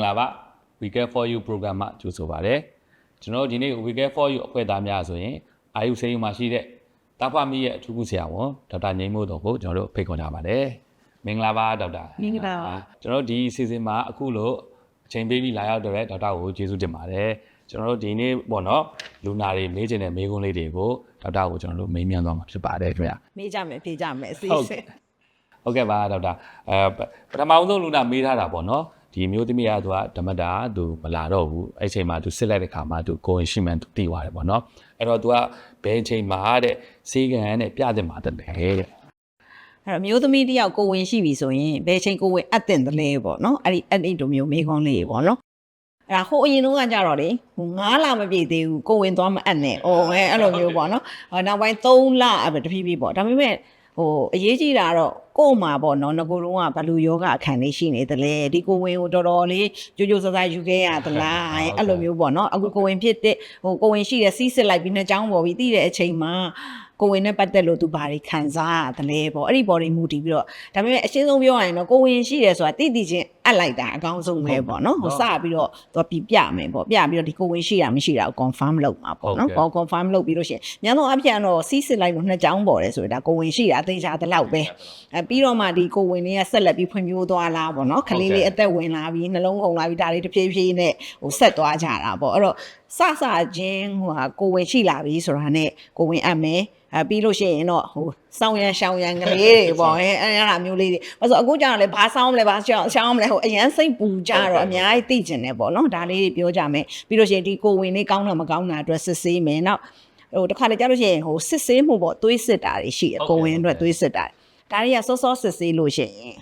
မင်္ဂလာပါ We Care for You program မှာကြိုဆိုပါရစေကျွန်တော်တို့ဒီနေ့ We Care for You အဖွဲ့သားများဆိုရင်အာယုဆေးရုံမှာရှိတဲ့တာဖမီရဲ့အထူးကုဆရာဝန်ဒေါက်တာငိမ့်မို့တော်ကိုကျွန်တော်တို့ဖိတ်ခေါ်ကြပါတယ်မင်္ဂလာပါဒေါက်တာမင်္ဂလာပါကျွန်တော်တို့ဒီအစီအစဉ်မှာအခုလို့အချိန်ပေးပြီးလာရောက်တဲ့ဒေါက်တာကိုကျေးဇူးတင်ပါတယ်ကျွန်တော်တို့ဒီနေ့ပေါ့နော်လူနာတွေမေးချင်တဲ့မေးခွန်းလေးတွေကိုဒေါက်တာကိုကျွန်တော်တို့မေးမြန်းသွားမှာဖြစ်ပါတယ်ခင်ဗျာမေးကြမယ်ဖြေကြမယ်အစီဟုတ်အစဉ်ဟုတ်ကဲ့ပါဒေါက်တာအဲပထမဦးဆုံးလူနာမေးထားတာပေါ့နော် ဒီမျိုးသမီးကသူကဓမ္မတာသူမလာတော့ဘူးအဲ့ချိန်မှာသူစစ်လိုက်တဲ့ခါမှာသူကိုယ်ရှိမှန်သူတည်သွားတယ်ပေါ့နော်အဲ့တော့သူကဘယ်ချိန်မှာတဲ့စေကံနဲ့ပြတဲ့မှာတက်တယ်တဲ့အဲ့တော့မျိုးသမီးတယောက်ကိုဝင်ရှိပြီဆိုရင်ဘယ်ချိန်ကိုဝင်အပ်တင်တယ်လဲပေါ့နော်အဲ့ဒီအဲ့ဒီလိုမျိုးမေးခွန်းလေးပေါ့နော်အဲ့ဒါဟိုအရင်တုန်းကကြတော့လေဟို9လမပြည့်သေးဘူးကိုဝင်သွားမအပ်နဲ့။အော်အဲအဲ့လိုမျိုးပေါ့နော်။ဟောနောက်ပိုင်း3လအဲ့တဖြည်းဖြည်းပေါ့ဒါပေမဲ့ ဟိုအရေးကြီးတာကတော့ကို့မှာပေါ့နော်ငကိုယ်လုံးကဘလူယောဂအခန်းလေးရှိနေတယ်လေဒီကိုဝင်ကိုတော်တော်လေးကြိုးကြိုးစားစားယူခဲ့ရသလားအဲ့လိုမျိုးပေါ့နော်အခုကိုဝင်ဖြစ်တဲ့ဟိုကိုဝင်ရှိတဲ့စီးစစ်လိုက်ပြီးနှစ်ချောင်းပေါ်ပြီးတည်တဲ့အချိန်မှာ ကိုဝင်နဲ့ပတ်သက်လို့သူဘာတွေခံစားရတယ်လဲပေါ့အဲ့ဒီပေါ်တွေမူတည်ပြီးတော့ဒါပေမဲ့အရှင်းဆုံးပြောရရင်တော့ကိုဝင်ရှိတယ်ဆိုတာတိတိချင်းအပ်လိုက်တာအကောင်းဆုံးပဲပေါ့နော်ဟိုစပြီးတော့သူပြပြမယ်ပေါ့ပြပြီးတော့ဒီကိုဝင်ရှိတာမရှိတာကို confirm လုပ်မှာပေါ့နော်ပေါ့ confirm လုပ်ပြီးလို့ရှိရင်ညောင်တော့အပြန်တော့စီးစစ်လိုက်လို့နှစ်ချောင်းပေါ်တယ်ဆိုတာကိုဝင်ရှိတာအသေးချာတလောက်ပဲအဲပြီးတော့မှဒီကိုဝင်လေးကဆက်လက်ပြီးဖွံ့ဖြိုးသွားလားပေါ့နော်ခလေးလေးအသက်ဝင်လာပြီးနှလုံးကုန်လာပြီးဒါလေးတစ်ဖြည်းဖြည်းနဲ့ဟိုဆက်သွားကြတာပေါ့အဲ့တော့ စစချင်းဟိုဟာကိုဝင်ရှိလာပြီဆိုတာနဲ့ကိုဝင်အပ်မယ်အဲပြီးလို့ရှိရင်တော့ဟိုစောင်းရန်ရှောင်းရန်ကလေးတွေပေါ့အဲအဲ့အဲ့ဒါမျိုးလေးတွေဘာလို့အခုကြောင်လဲဘာစောင်းမလဲဘာရှောင်းရှောင်းမလဲဟိုအရန်စိတ်ပူကြတော့အများကြီးသိကျင်တယ်ပေါ့နော်ဒါလေးတွေပြောကြမယ်ပြီးလို့ရှိရင်ဒီကိုဝင်လေးကောင်းတာမကောင်းတာအတွက်စစ်ဆေးမယ်နောက်ဟိုတစ်ခါလေကြားလို့ရှိရင်ဟိုစစ်ဆေးမှုပေါ့သွေးစစ်တာတွေရှိတယ်ကိုဝင်အတွက်သွေးစစ်တာဒါတွေကစောစောစစ်ဆေးလို့ရှိရင်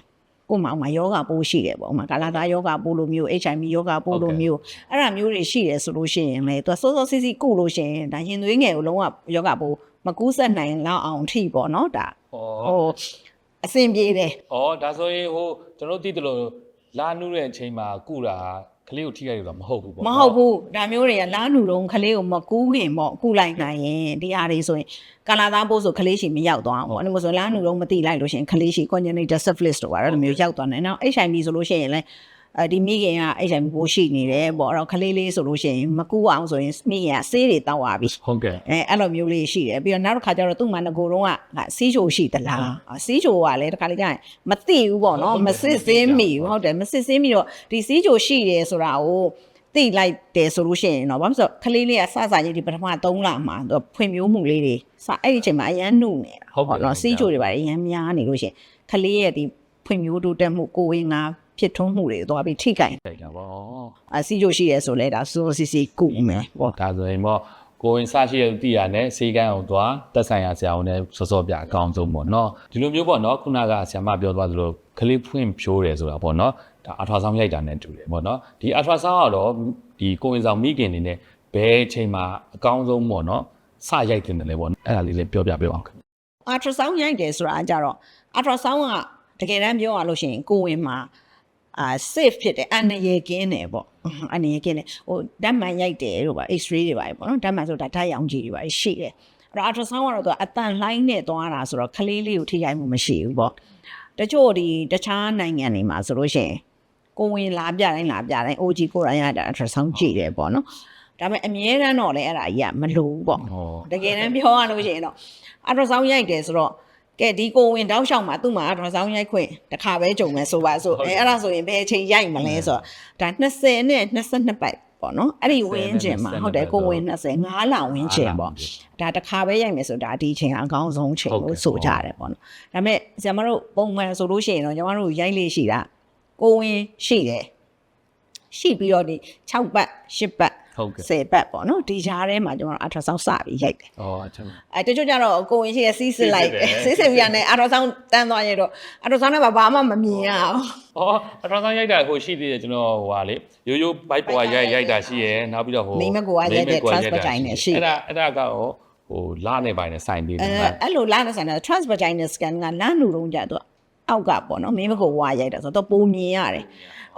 ကို့မှာဥမာယောဂပိုးရှိတယ်ပေါ့ဥမာကာလာတာယောဂပိုးလိုမျိုး HIV ယောဂပိုးလိုမျိုးအဲ့ဒါမျိုးတွေရှိတယ်ဆိုလို့ရှိရင်လေသူကစောစောစစ်စစ်ကုလို့ရှိရင်ဒါရင်သွေးငယ်ကိုလုံးဝယောဂပိုးမကူးဆက်နိုင်လောက်အောင်ထိပေါ့နော်ဒါဩဟိုအဆင်ပြေတယ်ဩဒါဆိုရင်ဟိုကျွန်တော်တို့သိတယ်လို့လာနူးတဲ့အချိန်မှာကုတာ ကလေးကိုထိခိုက်ရတာမဟုတ်ဘူးပေါ့မဟုတ်ဘူးဒါမျိုးတွေကလားနူတုံးကလေးကိုမကူးခင်ပေါ့ကုလိုက်နိုင်ရင်တရားတွေဆိုရင်ကာလာသားပိုးဆိုကလေးရှိမရောက်သွားအောင်ပေါ့အဲ့လိုဆိုလားနူတုံးမတိလိုက်လို့ရှိရင်ကလေးရှိ congenital syphilis တို့ပါတော့ဒီမျိုးရောက်သွားတယ်နောက် HIV ဆိုလို့ရှိရင်လည်း အဲဒီမိခင်က HIV ပိုးရှိနေတယ်ပေါ့အဲ့တော့ကလေးလေးဆိုလို့ရှိရင်မကူအောင်ဆိုရင်မိခင်ကဆေးတွေတောက်ရပြီဟုတ်ကဲ့အဲအဲ့လိုမျိုးလေးရှိတယ်ပြီးတော့နောက်တစ်ခါကျတော့သူ့မှာငကိုယ်တော့ကစီးချိုရှိသလားစီးချိုကလည်းတစ်ခါလေးကျရင်မသိဘူးပေါ့နော်မစစ်စင်းမိဘူးဟုတ်တယ်မစစ်စင်းမိတော့ဒီစီးချိုရှိတယ်ဆိုတာကိုသိလိုက်တယ်ဆိုလို့ရှိရင်တော့ဘာလို့ဆိုခလေးလေးကစစချင်းဒီပထမ3လမှာသူဖွံ့ဖြိုးမှုလေးတွေစအဲ့ဒီအချိန်မှာအရန်နှုတ်နေတာနော်စီးချိုတွေပါအရန်များနေလို့ရှိရင်ခလေးရဲ့ဒီဖွံ့ဖြိုးတိုးတက်မှုကိုယ်ဝင်ငါ ဖြစ်ထွန်းမှုတွေတော့ပြီးထိခိုက်တိုက်တာပေါ့အစီးချိုရှိရဲဆိုလဲဒါစိုးစီစီကုမယ်ပေါ့ဒါဆိုရင်ပေါ့ကိုရင်စရှိတဲ့တိရနဲ့စေကန်းအောင်သွားတက်ဆိုင်ရာဆရာဝန်နဲ့စောစောပြအကောင်းဆုံးပေါ့နော်ဒီလိုမျိုးပေါ့နော်ခုနကဆရာမပြောသွားသလိုကလေးဖွင့်ဖြိုးတယ်ဆိုတာပေါ့နော်ဒါအထွာဆောင်ရိုက်တာနဲ့တူတယ်ပေါ့နော်ဒီအထွာဆောင်ကတော့ဒီကိုရင်ဆောင်မိခင်နေနဲ့ဘယ်အချိန်မှာအကောင်းဆုံးပေါ့နော်စရိုက်တင်တယ်လေပေါ့အဲ့ဒါလေးလည်းပြောပြပေးအောင်ခင်ဗျ ultrasound ရိုက်တယ်ဆိုတာကကြတော့ ultrasound ကတကယ်တမ်းပြောရလို့ရှိရင်ကိုယ်ဝင်မှာ အာ safe ဖြစ်တယ်အန္တရာယ်ကင်းတယ်ပေါ့အန္တရာယ်ကင်းတယ်ဟိုဓာတ်မှန်ရိုက်တယ်တို့ပါ x-ray တွေပါပေါ့နော်ဓာတ်မှန်ဆိုတာဓာတ်ရောင်ခြည်တွေပါရှိတယ်အဲ့တော့ ultrasound ကတော့သူကအတန်လှိုင်းနဲ့သွားတာဆိုတော့ကလေးလေးကိုထိခိုက်မှုမရှိဘူးပေါ့တချို့ဒီတခြားနိုင်ငံတွေမှာဆိုလို့ရှိရင်ကိုယ်ဝင်လာပြတိုင်းလာပြတိုင်း OG ကိုယ်တိုင်ရတာ ultrasound ကြည့်တယ်ပေါ့နော်ဒါပေမဲ့အမြဲတမ်းတော့လည်းအဲ့ဒါကြီးကမလိုဘူးပေါ့ဟောတကယ်တမ်းပြောရလို့ရှိရင်တော့အဒရဆောင်းရိုက်တယ်ဆိုတော့ ကဲဒီကိုဝင်တောက်လျှောက်မှာသူ့မှာအဒရဆောင်းရိုက်ခွင့်တစ်ခါပဲကြုံမယ်ဆိုပါဆိုအဲအဲ့ဒါဆိုရင်ဘယ်အချိန်ရိုက်မလဲဆိုတော့ဒါ20နဲ့22ပတ်ပေါ့နော်အဲ့ဒီဝင်းကျင်မှာဟုတ်တယ်ကိုဝင်20 5လဝင်းကျင်ပေါ့ဒါတစ်ခါပဲရိုက်မယ်ဆိုဒါဒီအချိန်ကအကောင်းဆုံးအချိန်လို့ဆိုကြတယ်ပေါ့နော်ဒါပေမဲ့ဇမတို့ပုံမှန်ဆိုလို့ရှိရင်တော့ကျွန်တော်တို့ရိုက်လေးရှိတာကိုဝင်ရှိတယ်ရှိပြီးတော့ဒီ6ပတ်10ပတ် ဟုတ်ကဲ့10ပတ်ပေါ့နော်ဒီကြားထဲမှာကျွန်တော်အထဆောင်းစပြီးရိုက်တယ်ဩအချက်အဲတချို့ကျတော့ကိုဝင်ရှိရစီးစစ်လိုက်စီးစီးစစ်တယ်စစ်ပြီးရနေအထဆောင်းတန်းသွားရတော့အထဆောင်းနဲ့ဘာမှမမြင်ရအောင်ဩအထွာဆောင်ရိုက်တာကိုရှိသေးတယ်ကျွန်တော်ဟိုဟာလေရိုးရိုးဘိုက်ပေါ်ရိုက်ရိုက်တာရှိရယ်နောက်ပြီးတော့ဟိုမိမကိုကရိုက်တဲ့မိမကိုကရိုက်တာ transvaginal ရှိအဲ့ဒါအဲ့ဒါကရောဟိုလာနေပိုင်းနဲ့ဆိုင်သေးတအဲယ်နော်အဲ့လိုလာနေဆိုင်တာ transvaginal scan ကလမ်းလူတုံးကြတော့ အောက်ကပေါ့နော်မင်းမကိုဝါရိုက်တာဆိုတော့ပိုမြင်ရတယ်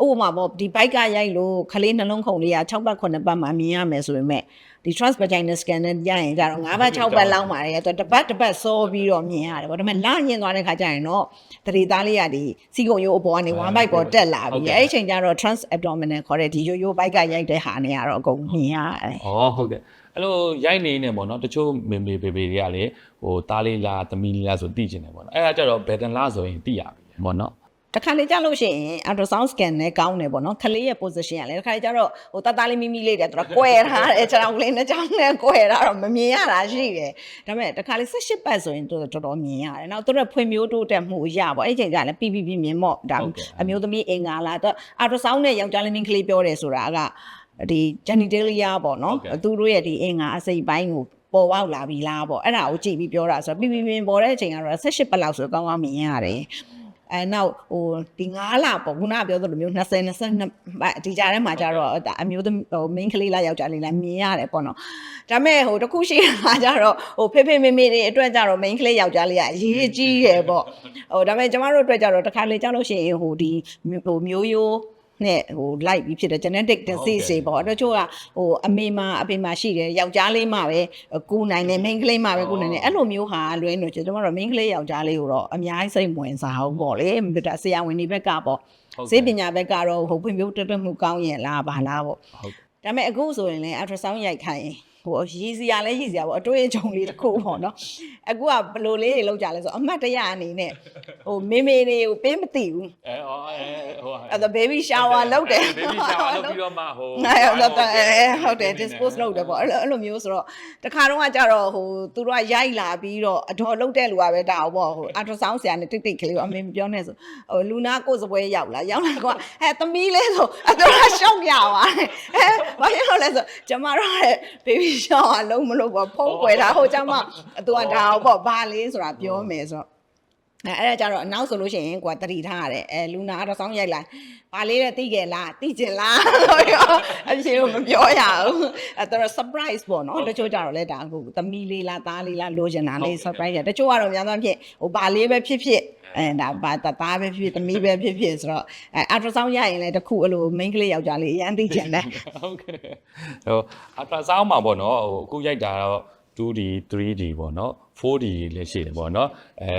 ဥပမာပေါ့ဒီ bike ကရိုက်လို့ခလေးနှလုံးခုန်လေးက6ပတ်9ပတ်မှမြင်ရမယ်ဆိုပေမဲ့ဒီ transvaginal scan နဲ့ရရင်ကြတော့9ပတ်6ပတ်လောက်မှာလေတော့တစ်ပတ်တစ်ပတ်စောပြီးတော့မြင်ရတယ်ပေါ့ဒါပေမဲ့လညင်သွားတဲ့ခါကျရင်တော့တရေသားလေးကဒီစီကုံရိုးအပေါ်ကနေ1 bike ပေါ်တက်လာပြီအဲ့ဒီအချိန်ကျတော့ trans abdominal ခေါ်တဲ့ဒီရိုးရိုး bike ကရိုက်တဲ့ဟာနဲ့ကတော့အကုန်မြင်ရတယ်။ဩဟုတ်ကဲ့။ အဲ့လိုရိုက်နေနေပေါ့နော်တချို့မေမေဘေဘေတွေကလေဟိုသားလေးလားသမီးလေးလားဆိုသိကျင်တယ်ပေါ့နော်။အဲ့ဒါကြတော့ဘယ်တန်လားဆိုရင်သိရပြီပေါ့နော်တခါလေကြာလို့ရှိရင် ultrasound scan နဲ့ကောင်းတယ်ပေါ့နော်ခလေးရဲ့ position ကလည်းတခါလေကြာတော့ဟိုတသားလေးမိမိလေးတဲ့သူကကွဲထားတယ်ခြေထောက်ကလေးနဲ့ကြောင်းနဲ့ကွဲထားတော့မမြင်ရတာရှိတယ်ဒါပေမဲ့တခါလေ18ပတ်ဆိုရင်သူတော်တော်မြင်ရတယ်နောက်သူတို့ဖွံ့ဖြိုးတိုးတက်မှုအရပေါ့အဲ့ဒီချိန်ကျလည်းပြပြပြမြင်မော့ဒါအမျိုးသမီးအင်္ဂါလာတော့ ultrasound နဲ့ယောက်ျားလေးမိန်းကလေးပြောတယ်ဆိုတာက ဒီ genitalia ပေါ့နော်သူတို့ရဲ့ဒီအင်္ဂါအစိပ်ပိုင်းကိုပေါ်ပေါက်လာပြီလားပေါ့အဲ့ဒါကိုကြည့်ပြီးပြောတာဆိုတော့ပြပြပြပေါ်တဲ့အချိန်ကတော့18ပတ်လောက်ဆိုကောင်းကောင်းမြင်ရတယ်အဲနောက်ဟိုဒီ9လပေါ့ခုနကပြောသလိုမျိုး20 22ဒီကြားထဲမှာကျတော့ဒါအမျိုးသမီးဟို main ကလေးလားယောက်ျားလေးလားမြင်ရတယ်ပေါ့နော်ဒါပေမဲ့ဟိုတစ်ခုရှိတာကျတော့ဟိုဖေဖေမေမေတွေအတွက်ကျတော့ main ကလေးယောက်ျားလေးကအရေးကြီးရယ်ပေါ့ဟိုဒါပေမဲ့ကျမတို့အတွက်ကျတော့တစ်ခါလေကြောက်လို့ရှိရင်ဟိုဒီဟိုမျိုးရိုး နဲ့ဟိုလိုက်ပြီးဖြစ်တဲ့ genetic disease တွေပေါ့တချို့ကဟိုအမေမှာအဖေမှာရှိတယ်ယောက်ျားလေးမှပဲကူနိုင်တယ် main ကလေးမှပဲကူနိုင်တယ်အဲ့လိုမျိုးဟာလွဲလို့ကျွန်တော်တို့ main ကလေးယောက်ျားလေးကိုတော့အများကြီးစိတ်ဝင်စားအောင်ပေါ့လေဒါဆရာဝန်တွေဘက်ကပေါ့ဟုတ်စေပညာဘက်ကတော့ဟိုဖွံ့ဖြိုးတက်တက်မှုကောင်းရင်လားဘာလားပေါ့ဟုတ်ဒါပေမဲ့အခုဆိုရင်လည်း ultrasound ရိုက်ခိုင်းရင်ဟိုရည်စရာလဲရည်စရာပေါ့အတွေ့အကြုံလေးတစ်ခုပေါ့နော်အခုကဘယ်လိုလေးတွေလောက်ကြလဲဆိုအမှတ်တရအနေနဲ့ဟိုမေမေတွေကိုပေးမသိဘူးအဲဩအဲဟိုအဲ့ဒါ baby shower လုပ်တယ် baby shower လုပ်ပြီးတော့မှဟိုငါရောက်တော့အဲဟုတ်တယ် dispose လုပ်တယ်ပေါ့အဲ့လိုအဲ့လိုမျိုးဆိုတော့တခါတော့ကကြတော့ဟိုသူတို့ကရိုက်လာပြီးတော့အတော်လုပ်တဲ့လူကပဲဒါအောင်ပေါ့ဟို ultrasound ဆရာနဲ့တိတ်တိတ်ကလေးကအမေမပြောနဲ့ဆိုဟိုလူနာကိုယ်စပွဲရောက်လာရောက်လာကွာဟဲ့သမီးလေးဆိုအတော်ကရှောက်ရပါတယ်ဟဲ့ဘာဖြစ်လို့လဲဆိုကျမတို့ရဲ့ baby shower လုံးမလို့ပေါ့ဖုံးကွယ်တာဟိုကျမသူကဒါအောင်ပေါ့ဘာလေးဆိုတာပြောမယ်ဆိုတော့ အဲအဲ့ဒါကြတော့အနောက်ဆိုလို့ရှိရင်ကွာတတိထားရတယ်အဲလူနာတော့စောင်းရိုက်လိုက်ဘာလေးတဲ့သိကြလားသိကျင်လားလို့ရောအရှင်ကမပြောရဘူးအဲတော့ surprise ပေါ့နော်တချို့ကြတော့လဲဒါဟိုသမီးလေးလားသားလေးလားလိုချင်တာလေး surprise ရတချို့ကတော့များသောအားဖြင့်ဟိုဘာလေးပဲဖြစ်ဖြစ်အဲဒါဘာသားပဲဖြစ်ဖြစ်သမီးပဲဖြစ်ဖြစ်ဆိုတော့အဲ ultrasound ရရင်လည်းတစ်ခုအဲ့လို main ကလေးယောက်ျားလေးအရန်သိကျင်တယ်ဟုတ်ကဲ့ဟိုအတာဆောင်းမှာပေါ့နော်ဟိုအခုရိုက်တာတော့ 2D 3D ပေါ့နော် 4D လည်းရှိတယ်ပေါ့နော်အဲ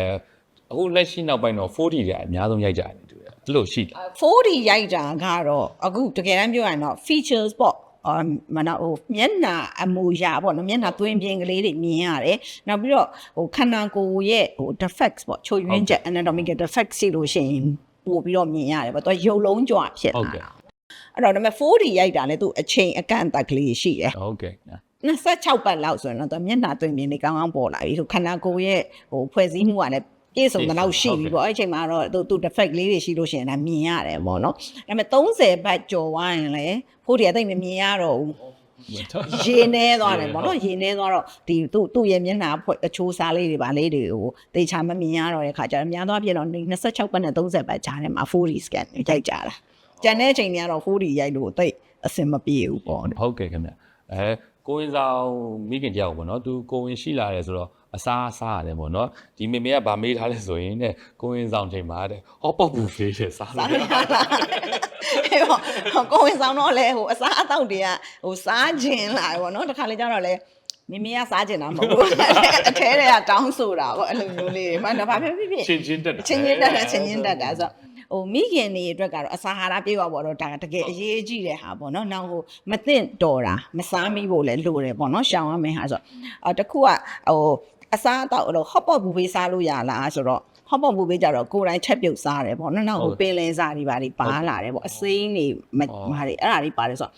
အခုလက်ရှိနောက်ပိုင်းတော့ 4D တွေအများဆုံးရိုက်ကြတယ်တူတယ်အဲ့လိုရှိတယ် 4D ရိုက်တာကတော့အခုတကယ်တမ်းပြောရရင်တော့ features ပေါ့အမနာဟိုမျက်နှာအမူအရာပေါ့နော်မျက်နှာသွင်းပြင်းကလေးတွေမြင်ရတယ်။နောက်ပြီးတော့ဟိုခန္ဓာကိုယ်ရဲ့ဟို defects ပေါ့ချို့ယွင်းချက် anatomical defects ရှိလို့ရှိရင်ပို့ပြီးတော့မြင်ရတယ်ပေါ့။သူကရုပ်လုံးကြွဖြစ်ဟုတ်တာကဲ့။အဲ့တော့ဒါပေမဲ့ 4D ရိုက်တာလည်းသူအချိန်အကန့်အသတ်ကလေးရှိတယ်ဟုတ်ကဲ့26ပတ်လောက်ဆိုရင်တော့သူမျက်နှာသွင်းပြင်းတွေကောင်းကောင်းပေါ်လာပြီ။ဟိုခန္ဓာကိုယ်ရဲ့ဟိုဖွဲ့စည်းမှုကလည်း ပြည့်စုံတဲ့လောက်ရှိပြီပေါ့အဲ့ဒီအချိန်မှာတော့သူသူ defect လေးတွေရှိလို့ရှိရင်လည်းမြင်ရတယ်ပေါ့နော်ဒါပေမဲ့30ဘတ်ကျော်သွားရင်လည်းဖို့ဒီအသိမမြင်ရတော့ဘူးရေနေသွားတယ်ပေါ့နော်ရေနေသွားတော့ဒီသူ့သူ့ရဲ့မျက်နှာဖွဲ့အချိုးစားလေးတွေပါလေးတွေကိုတေချာမမြင်ရတော့တဲ့ခါကျတော့များသောအားဖြင့်တော့26ဘတ်နဲ့30ဘတ်ကြားထဲမှာ 4D scan ရိုက်ကြတာကျန်တဲ့အချိန်တွေကတော့ 4D ရိုက်လို့တိတ်အဆင်မပြေဘူးပေါ့ဟုတ်ကဲ့ခင်ဗျအဲ ကိုဝင်ဆောင်မိခင်တယောက်ပေါ့နော်သူကိုဝင်ရှိလာတယ်ဆိုတော့အစားအစားရတယ်ပေါ့နော်ဒီမေမေကဗာမေးထားလဲဆိုရင်တဲ့ကိုဝင်ဆောင်ချိန်မှာတဲ့ဟောပေါ့ဘူးဖေးတယ်စားစားလို့လို့ရလားအဲ့တော့ကိုဝင်ဆောင်တော့လေဟိုအစားအသောက်တွေကဟိုစားခြင်းလာတယ်ပေါ့နော်တခါလေကျတော့လေမိမိကစားကျင်တာမဟုတ်ဘူးအထဲတွေကတောင်းဆိုတာပေါ့အဲ့လိုမျိုးလေးတွေမှတော့ဘာဖြစ်ဖြစ်ဖြစ်ချင်းချင်းတက်တာချင်းချင်းတက်တာချင်းချင်းတက်တာဆိုတော့ ဟိုမိခင်တွေအတွက်ကတော့အစာဟာရပြေဝပေါ့တော့ဒါတကယ်အရေးကြီးတဲ့ဟာပေါ့နော်နောက်ဟိုမသင့်တော်တာမစားမိဖို့လည်းလိုတယ်ပေါ့နော်ရှောင်ရမယ်ဟာဆိုတော့အော်တခုကဟိုအစားအသောက်အဲ့လိုဟော့ပေါ့ဘူဖေးစားလို့ရလားဆိုတော့ဟော့ပေါ့ဘူဖေးကြတော့ကိုယ်တိုင်ချက်ပြုတ်စားတယ်ပေါ့နော်နောက်ဟိုပင်လယ်စားတွေပါတွေပါလာတယ်ပေါ့အစိမ်းတွေမဟာတွေအဲ့ဒါတွေပါတယ်ဆိုတော့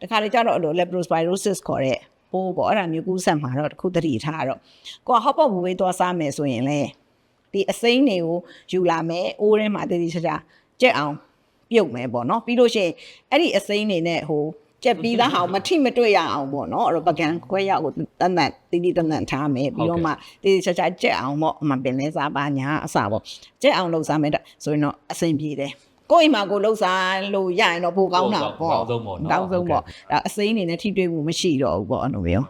တခါလေကျတော့အဲ့လို leptospirosis ခေါ်တဲ့ပိုးပေါ့အဲ့ဒါမျိုးကူးဆက်မှာတော့တခုတတိထားတော့ကိုကဟော့ပေါ့ဘူဖေးသွားစားမယ်ဆိုရင်လည်း ဒီအစိမ်းတွေကိုယူလာမယ်အိုးထဲမှာတည်တည်ချာချာကြက်အောင်ပြုတ်မယ်ပေါ့နော်ပြီးလို့ရှိရင်အဲ့ဒီအစိမ်းတွေနဲ့ဟိုကြက်ပြီးသားဟာကိုမထိမတွေ့ရအောင်ပေါ့နော်အဲ့တော့ပကံခွဲရောက်ကိုတန်တန်တီးတီးတန်တန်ထားမယ်ပြီးတော့မှတည်တည်ချာချာကြက်အောင်ပေါ့အမှပင်လဲစားပါညာအစားပေါ့ကြက်အောင်လှုပ်စားမယ်တဲ့ဆိုရင်တော့အစိမ်းပြေတယ်ကိုယ့်အိမ်မှာကိုလှုပ်စားလို့ရရင်တော့ပိုကောင်းတာပေါ့ကောင်းဆုံးပေါ့နော်ကောင်းဆုံးပေါ့ဒါအစိမ်းနေနဲ့ထိတွေ့မှုမရှိတော့ဘူးပေါ့အဲ့လိုမျိုး